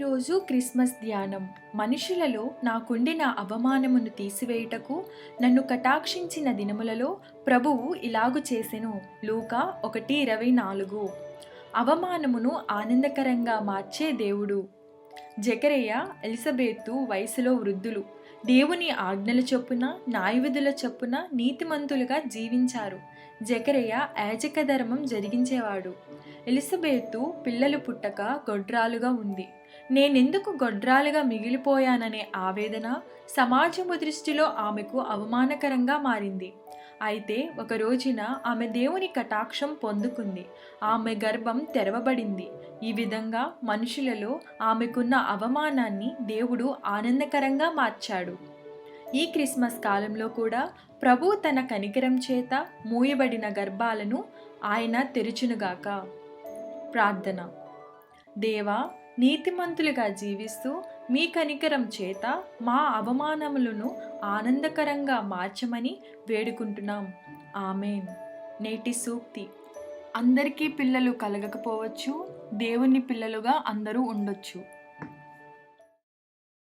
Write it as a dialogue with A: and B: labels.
A: ఈరోజు క్రిస్మస్ ధ్యానం. మనుషులలో నాకుండిన అవమానమును తీసివేయుటకు నన్ను కటాక్షించిన దినములలో ప్రభువు ఇలాగు చేసెను. లూకా ఒకటి ఇరవై నాలుగు. అవమానమును ఆనందకరంగా మార్చే దేవుడు. జకరయ్య ఎలిజబెత్తు వయసులో వృద్ధులు. దేవుని ఆజ్ఞల చొప్పున న్యాయవిధుల చొప్పున నీతిమంతులుగా జీవించారు. జకరయ్య యాజక ధర్మం జరిగించేవాడు. ఎలిజబెత్తు పిల్లలు పుట్టక గొడ్రాలుగా ఉంది. నేనెందుకు గొడ్రాలుగా మిగిలిపోయాననే ఆవేదన సమాజము దృష్టిలో ఆమెకు అవమానకరంగా మారింది. అయితే ఒక రోజున ఆమె దేవుని కటాక్షం పొందుకుంది. ఆమె గర్భం తెరవబడింది. ఈ విధంగా మనుషులలో ఆమెకున్న అవమానాన్ని దేవుడు ఆనందకరంగా మార్చాడు. ఈ క్రిస్మస్ కాలంలో కూడా ప్రభు తన కనికరం చేత మూయబడిన గర్భాలను ఆయన తెరుచునుగాక. ప్రార్థన. దేవా నీతిమంతులుగా జీవిస్తూ మీ కనికరం చేత మా అవమానములను ఆనందకరంగా మార్చమని వేడుకుంటున్నాం. ఆమెన్. నేటి సూక్తి. అందరికీ పిల్లలు కలగకపోవచ్చు దేవుని పిల్లలుగా అందరూ ఉండొచ్చు.